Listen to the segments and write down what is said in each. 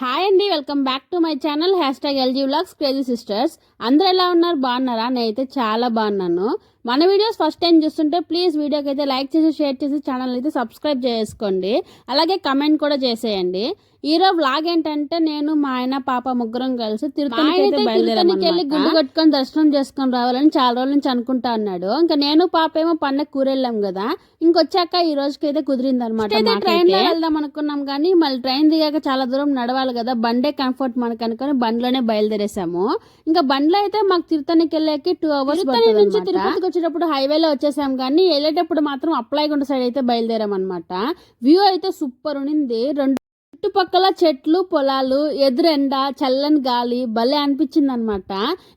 Hi అండి welcome back to my channel hashtag LG vlogs crazy sisters అందరూ ఎలా ఉన్నారు? బాగున్నారా? నేనైతే చాలా బాగున్నాను. మన వీడియోస్ ఫస్ట్ టైం చూస్తుంటే ప్లీజ్ వీడియోకి అయితే లైక్ చేసి షేర్ చేసి ఛానల్ అయితే సబ్స్క్రైబ్ చేసుకోండి. అలాగే కమెంట్ కూడా చేసేయండి. ఈ రోజు వ్లాగ్ ఏంటంటే నేను మా ఆయన పాప ముగ్గురం కలిసి తిరుపతికి బయలుదేరానికి వెళ్ళి గుండు కట్టుకొని దర్శనం చేసుకొని రావాలని చాలా రోజుల నుంచి అనుకుంటా అన్నాడు. ఇంకా నేను పాప ఏమో పండగ కూరెళ్ళాం కదా. ఇంకొచ్చాక ఈ రోజుకి అయితే కుదిరింది అనమాట ట్రైన్లో వెళ్దాం అనుకున్నాం కానీ మళ్ళీ ట్రైన్ దిగాక చాలా దూరం నడవాలి కదా. బండే కంఫర్ట్ మనకు అనుకొని బండిలోనే బయలుదేరేసాము. ఇంకా బండిలో అయితే మాకు తిరుతనికి వెళ్ళాకి టూ అవర్స్ నుంచి తిరుపతికి వచ్చేటప్పుడు హైవేలో వచ్చేసాం కానీ వెళ్ళేటప్పుడు మాత్రం అప్లైగుండ సైడ్ అయితే బయలుదేరాం అనమాట వ్యూ అయితే సూపర్ ఉండింది రెండు చుట్టుపక్కల చెట్లు పొలాలు ఎదురెండ చల్లని గాలి భలే అనిపించింది అనమాట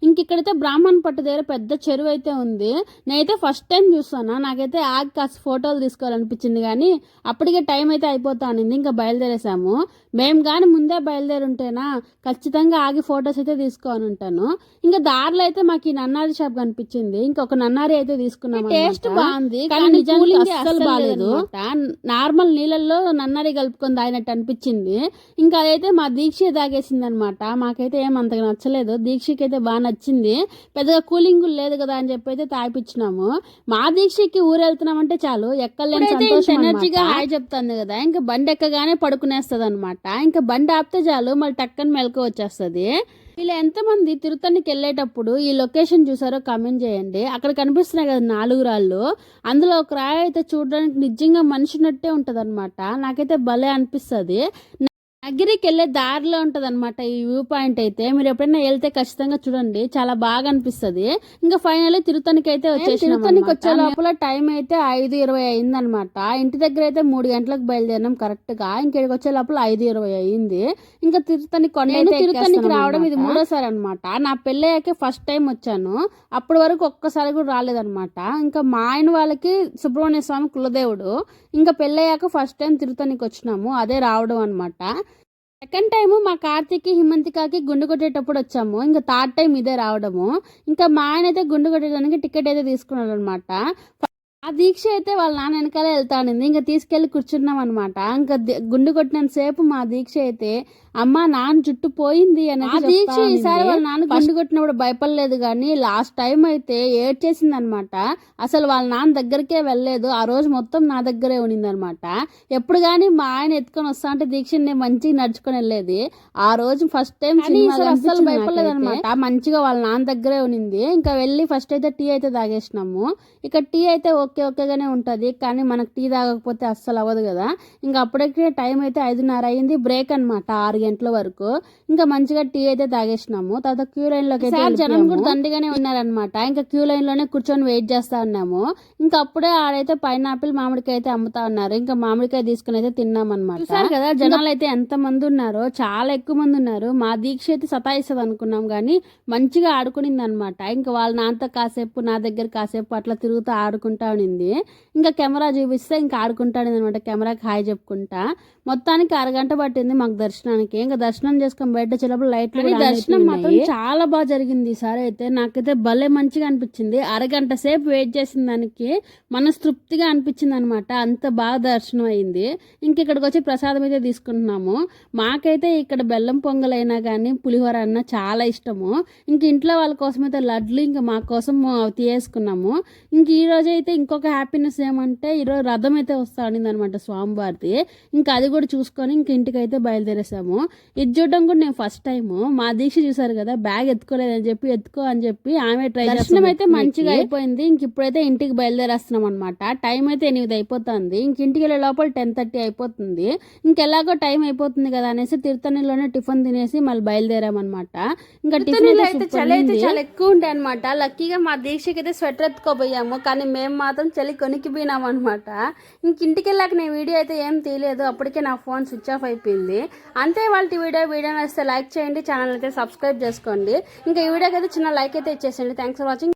ఇంక ఇక్కడైతే బ్రాహ్మణ్ పట్టు దగ్గర పెద్ద చెరువు అయితే ఉంది. నేనైతే ఫస్ట్ టైం చూస్తాను. నాకైతే ఆగి కాస్త ఫోటోలు తీసుకోవాలనిపించింది కానీ అప్పటికే టైం అయితే అయిపోతానింది ఇంకా బయలుదేరేసాము మేము కానీ ముందే బయలుదేరి ఉంటేనా ఖచ్చితంగా ఆగి ఫొటోస్ అయితే తీసుకోని ఉంటాను. ఇంకా దారిలో అయితే మాకు ఈ నన్నారి షాప్ కనిపించింది. ఇంకొక నన్నారి అయితే తీసుకున్నాం టేస్ట్ బాగుంది కానీ నిజానికి అస్సలు బాగాలేదు నార్మల్ నీళ్ళల్లో నన్నారి కలుపుకొని తాగినట్టు అనిపించింది. ఇంకా అదైతే మా దీక్ష తాగేసింది అనమాట మాకైతే ఏం అంతగా నచ్చలేదు. దీక్షకి అయితే బాగా నచ్చింది. పెద్దగా కూలింగ్ లేదు కదా అని చెప్పి అయితే తాగిపించినాము మా దీక్షకి ఊరు వెళ్తున్నామంటే చాలు. ఎక్కలేని సంతోషం ఎనర్జీగా హాయ్ చెప్తుంది కదా. ఇంకా బండి ఎక్కగానే పడుకునేస్తుంది అనమాట ఇంకా బండి ఆపితే చాలు. మళ్ళీ టక్కని మెలకు వచ్చేస్తుంది. ఇలా ఎంతమంది తిరుత్తనికి వెళ్ళేటప్పుడు ఈ లొకేషన్ చూసారో కామెంట్ చేయండి. అక్కడ కనిపిస్తున్నాయి కదా నాలుగు రాళ్ళు. అందులో ఒక రాయి అయితే చూడడానికి నిజంగా మనిషినట్టే ఉంటుంది అనమాట నాకైతే భలే అనిపిస్తుంది. నగిరికి వెళ్ళే దారిలో ఉంటది అనమాట ఈ వ్యూ పాయింట్ అయితే. మీరు ఎప్పుడైనా వెళ్తే ఖచ్చితంగా చూడండి. చాలా బాగా అనిపిస్తుంది. ఇంకా ఫైనల్ తిరుతనికి అయితే వచ్చేసి తిరుతనికి వచ్చే లోపల టైం అయితే ఐదు ఇరవై అయింది అనమాట ఇంటి దగ్గర అయితే మూడు గంటలకు బయలుదేరినాం కరెక్ట్గా ఇంకెడికి వచ్చే లోపల ఐదు ఇరవై అయింది. ఇంకా తిరుతని కొండ తిరుతనికి రావడం ఇది మూడోసారి అనమాట నా పెళ్ళయ్యాకే ఫస్ట్ టైం వచ్చాను. అప్పటి వరకు ఒక్కసారి కూడా రాలేదనమాట ఇంకా మా ఆయన వాళ్ళకి సుబ్రహ్మణ్య స్వామి కులదేవుడు. ఇంకా పెళ్ళయ్యాక ఫస్ట్ టైం తిరుతనికి వచ్చినాము. అదే రావడం అనమాట సెకండ్ టైము మా కార్తీక్కి హిమంతికాకి గుండు కొట్టేటప్పుడు వచ్చాము. ఇంకా థర్డ్ టైం ఇదే రావడము. ఇంకా మా ఆయన అయితే గుండు కొట్టడానికి టికెట్ అయితే తీసుకున్నాడు అనమాట ఆ దీక్ష అయితే వాళ్ళ నాన్న వెనకాలే వెళ్తానింది ఇంకా తీసుకెళ్ళి కూర్చున్నాం అనమాట ఇంకా గుండు కొట్టినంత సేపు మా దీక్ష అయితే అమ్మ నాన్న జుట్టు పోయింది అని ఆ దీక్ష ఈసారి వాళ్ళ నాన్న గుండు కొట్టినప్పుడు భయపడలేదు కానీ లాస్ట్ టైం అయితే ఏడ్చేసింది అనమాట అసలు వాళ్ళ నాన్న దగ్గరికే వెళ్ళలేదు. ఆ రోజు మొత్తం నా దగ్గరే ఉండింది అనమాట ఎప్పుడు కానీ మా ఆయన ఎత్తుకొని వస్తా అంటే దీక్ష నేను మంచిగా నడుచుకొని వెళ్ళేది. ఆ రోజు ఫస్ట్ టైం అసలు భయపడలేదు అనమాట మంచిగా వాళ్ళ నాన్న దగ్గరే ఉనింది ఇంకా వెళ్ళి ఫస్ట్ అయితే టీ అయితే తాగేసినాము. ఇక టీ అయితే ఓకే ఓకేగానే ఉంటుంది. కానీ మనకు టీ తాగకపోతే అస్సలు అవ్వదు కదా. ఇంకా అప్పటికే టైం అయితే ఐదున్నర అయింది. బ్రేక్ అనమాట ఆరు గంటల వరకు. ఇంకా మంచిగా టీ అయితే తాగేసినాము. తర్వాత క్యూ లైన్లోకి జనం కూడా దండిగానే ఉన్నారనమాట ఇంకా క్యూ లైన్లోనే కూర్చొని వెయిట్ చేస్తా ఉన్నాము. ఇంకా అప్పుడే ఆడైతే పైనాపిల్ మామిడికాయ అయితే అమ్ముతా ఉన్నారు. ఇంకా మామిడికాయ తీసుకుని అయితే తిన్నాం అనమాట కదా జనాలు అయితే ఎంత మంది ఉన్నారో చాలా ఎక్కువ మంది ఉన్నారు. మా దీక్ష అయితే సతాయిస్తుంది అనుకున్నాం కానీ మంచిగా ఆడుకునింది అనమాట ఇంకా వాళ్ళ నాన్నతో కాసేపు నా దగ్గర కాసేపు అట్లా తిరుగుతూ ఆడుకుంటా ఉనింది ఇంకా కెమెరా చూపిస్తే ఇంకా ఆడుకుంటాడు అనమాట కెమెరాకి హాయ్ చెప్పుకుంటా. మొత్తానికి అరగంట పట్టింది మాకు దర్శనానికి. ఇంకా దర్శనం చేసుకొని బయట చిన్నప్పుడు లైట్లు దర్శనం మాత్రం చాలా బాగా జరిగింది ఈసారి అయితే. నాకైతే భలే మంచిగా అనిపించింది. అరగంట సేపు వెయిట్ చేసిన దానికి మనస్తృప్తిగా అనిపించింది అనమాట అంత బాగా దర్శనం అయింది. ఇంక ఇక్కడికి వచ్చి ప్రసాదం అయితే తీసుకుంటున్నాము. మాకైతే ఇక్కడ బెల్లం పొంగల్ అయినా కానీ పులిహోర అన్న చాలా ఇష్టము. ఇంక ఇంట్లో వాళ్ళ కోసం అయితే లడ్లు ఇంకా మా కోసం తీసుకున్నాము ఇంక ఈ రోజు అయితే ఇంకొక హ్యాపీనెస్ ఏమంటే ఈరోజు రథం అయితే వస్తా అనమాట స్వామివారిది. ఇంకా అది కూడా చూసుకొని ఇంక ఇంటికి అయితే బయలుదేరేసాము. ఇది చూడడం కూడా నేను ఫస్ట్ టైం మా దీక్ష చూసారు కదా బ్యాగ్ ఎత్తుకోలేదని చెప్పి ఎత్తుకో అని చెప్పి ఆమె ట్రై దర్శనం అయితే మంచిగా అయిపోయింది. ఇంక ఇప్పుడైతే ఇంటికి బయలుదేరేస్తున్నాం అనమాట టైం అయితే ఎనిమిది అయిపోతుంది. ఇంక ఇంటికి వెళ్ళే లోపల టెన్ థర్టీ అయిపోతుంది. ఇంకెలాగో టైం అయిపోతుంది కదా అనేసి తిరుతనిలోనే టిఫిన్ తినేసి మళ్ళీ బయలుదేరామన్నమాట ఇంకా టిఫిన్ చలి ఎక్కువ ఉండే అనమాట లక్కీగా మా దీక్షకి అయితే స్వెటర్ ఎత్తుకోపోయాము కానీ మేము మాత్రం చలి కొనికిపోయినాం అనమాట ఇంక ఇంటికి వెళ్ళాక నేను వీడియో అయితే ఏం తీయలేదు అప్పటికే నా ఫోన్ స్విచ్ ఆఫ్ అయిపోయింది. అంతే వాళ్ళ వీడియో వీడియో నచ్చితే లైక్ చేయండి ఛానల్ అయితే సబ్స్క్రైబ్ చేసుకోండి. ఇంకా ఈ వీడియోకి అయితే చిన్న లైక్ అయితే ఇచ్చేసండి థ్యాంక్స్ ఫర్ వాచింగ్